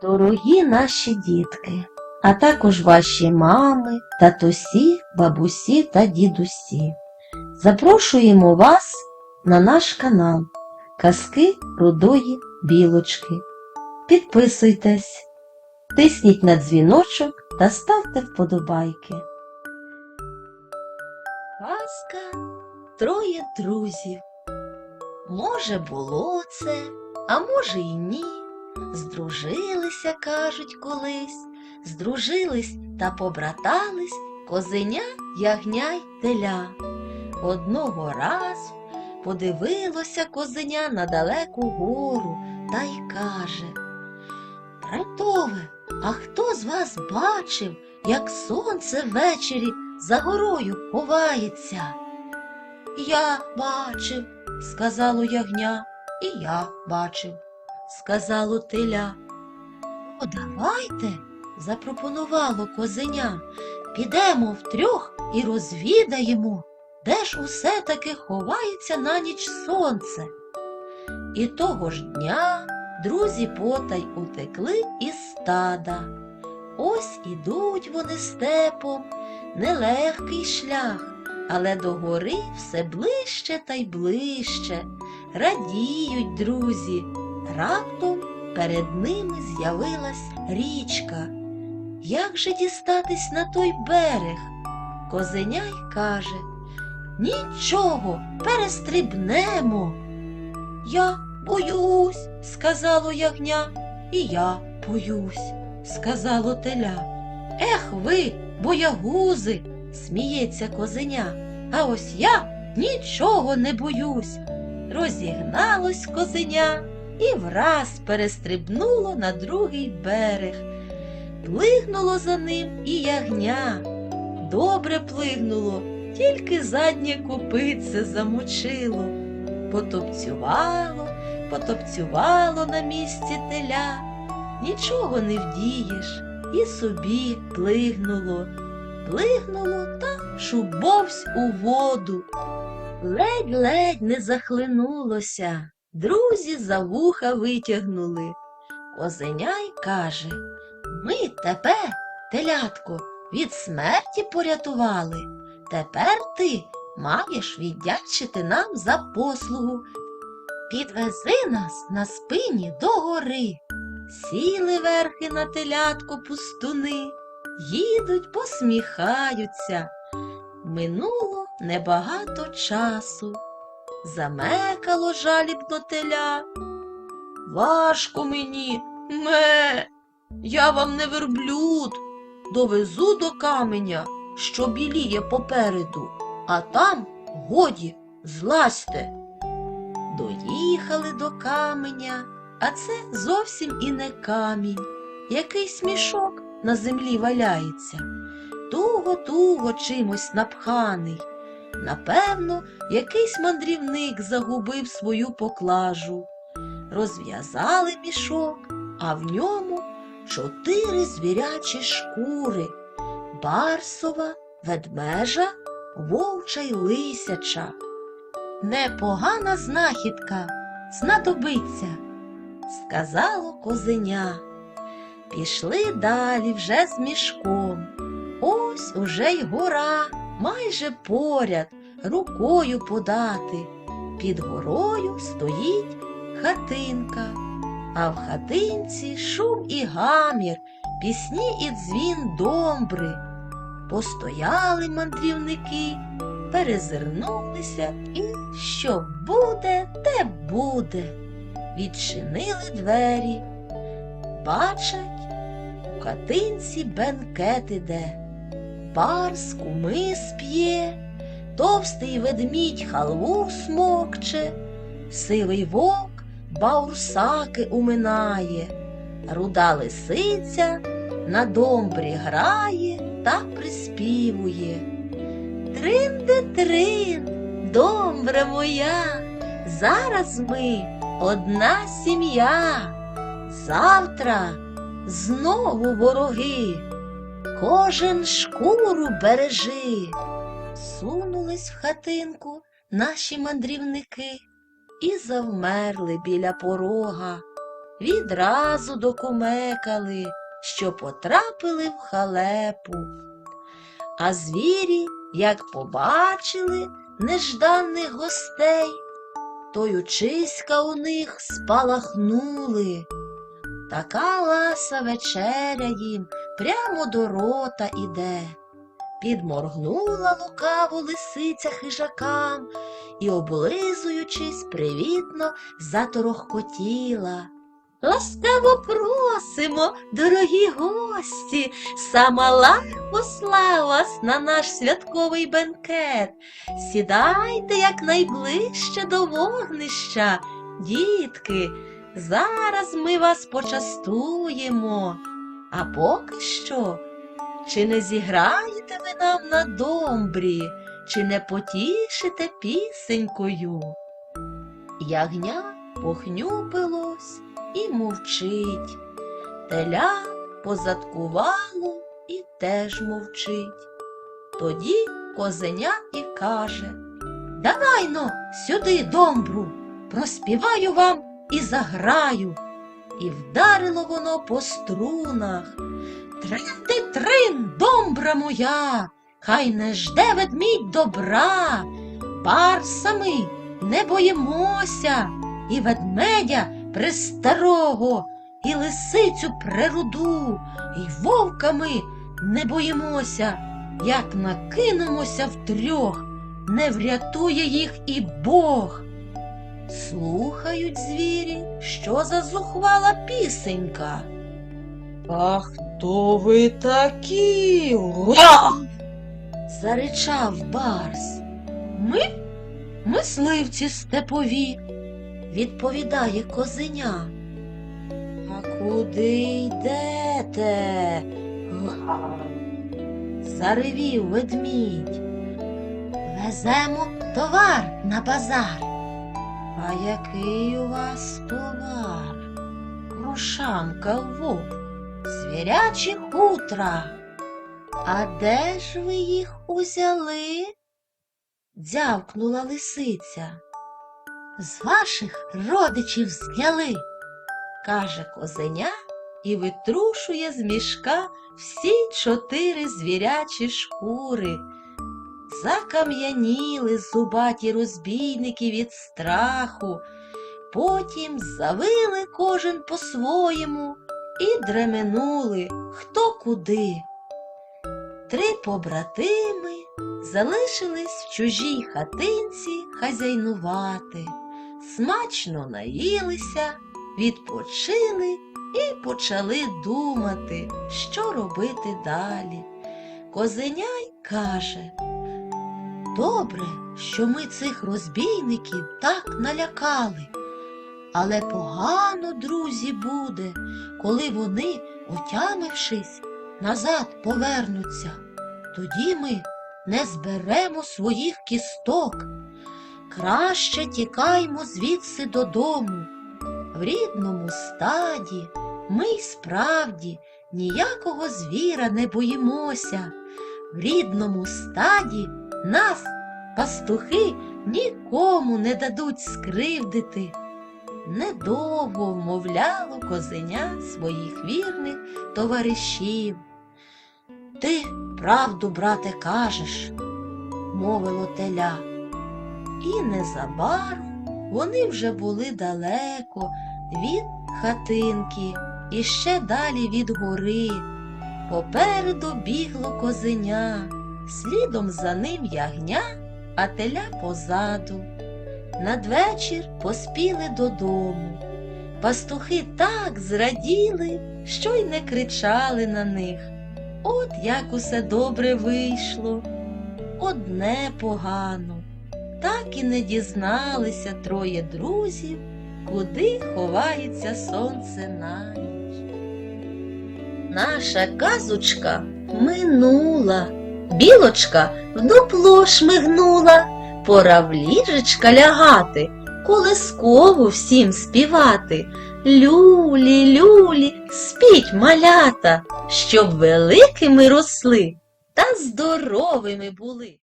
Дорогі наші дітки, а також ваші мами, татусі, бабусі та дідусі. Запрошуємо вас на наш канал Казки Рудої Білочки. Підписуйтесь, тисніть на дзвіночок та ставте вподобайки. Казка Троє друзів. Може, було це, а може й ні. Здружилися, кажуть, колись, здружились та побратались козеня, ягня й теля. Одного разу подивилося козеня на далеку гору та й каже Братове, а хто з вас бачив, як сонце ввечері за горою ховається? Я бачив, сказало ягня, і я бачив сказало теля. О, давайте, запропонувало козеня, підемо втрьох і розвідаємо, де ж усе таки ховається на ніч сонце. І того ж дня друзі потай утекли із стада. Ось ідуть вони степом, нелегкий шлях, але до гори все ближче та й ближче. Радіють друзі, Раптом перед ними з'явилась річка. Як же дістатись на той берег? Козеняй каже Нічого, перестрибнемо. Я боюсь, сказало ягня, і я боюсь, сказало теля. Ех ви, боягузи, сміється козеня, а ось я нічого не боюсь. Розігналось козеня і враз перестрибнуло на другий берег. Плигнуло за ним і ягня. Добре плигнуло, тільки заднє копитце замочило. Потопцювало, потопцювало на місці теля. Нічого не вдієш, і собі плигнуло. Плигнуло та шубовсь у воду. Ледь-ледь не захлинулося. Друзі за вуха витягнули. Козеняй каже Ми тебе, телятко, від смерті порятували. Тепер ти маєш віддячити нам за послугу. Підвези нас на спині до гори. Сіли верхи на телятко пустуни, їдуть, посміхаються. Минуло небагато часу. Замекало жалібно теля. Важко мені, ме, я вам не верблюд. Довезу до каменя, що біліє попереду, а там годі злазьте. Доїхали до каменя, а це зовсім і не камінь. Якийсь мішок на землі валяється, туго-туго чимось напханий. Напевно, якийсь мандрівник загубив свою поклажу. Розв'язали мішок, а в ньому чотири звірячі шкури барсова, ведмежа, вовча й лисяча. Непогана знахідка, знадобиться, сказало козеня. Пішли далі вже з мішком. Ось уже й гора майже поряд, рукою подати. Під горою стоїть хатинка, а в хатинці шум і гамір, пісні і дзвін домбри. Постояли мандрівники, перезирнулися і що буде, те буде. Відчинили двері. Бачать, у хатинці бенкет іде. Барс кумис п'є, товстий ведмідь халву смокче, сивий вовк баурсаки уминає, руда лисиця на домбрі грає та приспівує. Тринде трин, домбра моя, зараз ми одна сім'я, завтра знову вороги кожен шкуру бережи. Сунулись в хатинку наші мандрівники і завмерли біля порога. відразу докумекали, що потрапили в халепу. А звірі, як побачили нежданих гостей, то й очиська у них спалахнули. Така ласа вечеря їм прямо до рота іде. Підморгнула лукаво лисиця хижакам і, облизуючись, привітно заторохкотіла. Ласкаво просимо, дорогі гості, сама лах посла вас на наш святковий бенкет. Сідайте якнайближче до вогнища, дітки, зараз ми вас почастуємо. А поки що, чи не зіграєте ви нам на домбрі, чи не потішите пісенькою? Ягня похнюпилось і мовчить. Теля позадкувало і теж мовчить. Тоді козеня і каже Давай но сюди домбру, проспіваю вам і заграю. І вдарило воно по струнах. Тринти трин, домбра моя, хай не жде ведмідь добра. Барсами не боїмося, і ведмедя престарого, і лисицю преруду, і вовками не боїмося, як накинемося втрьох, не врятує їх і Бог. Слухають звірі, що за зухвала пісенька. А хто ви такі? Га! заричав Барс. Ми мисливці степові, відповідає козеня. А куди йдете? Заревів ведмідь. Веземо товар на базар. А який у вас товар? Рушанка вовк, звірячі хутра. А де ж ви їх узяли? дзявкнула лисиця. З ваших родичів зняли, каже козеня і витрушує з мішка всі чотири звірячі шкури. Закам'яніли зубаті розбійники від страху, потім завили кожен по-своєму і дременули хто куди. Три побратими залишились в чужій хатинці хазяйнувати, смачно наїлися, відпочили і почали думати, що робити далі. Козеняй каже Добре, що ми цих розбійників так налякали, але погано, друзі, буде, коли вони, отямившись, назад повернуться. Тоді ми не зберемо своїх кісток. Краще тікаймо звідси додому. В рідному стаді ми й справді ніякого звіра не боїмося. В рідному стаді нас, пастухи, нікому не дадуть скривдити. Недовго вмовляло козеня своїх вірних товаришів. Ти правду, брате, кажеш, мовило теля. І незабаром вони вже були далеко від хатинки і ще далі від гори. Попереду бігло козеня, слідом за ним ягня, а теля позаду. Надвечір поспіли додому. Пастухи так зраділи, що й не кричали на них. От як усе добре вийшло. Одне погано. Так і не дізналися троє друзів, куди ховається сонце на ніч. Наша казочка минула, білочка в дупло шмигнула, пора в ліжечка лягати, колискову всім співати. Люлі, люлі, спіть малята, щоб великими росли та здоровими були.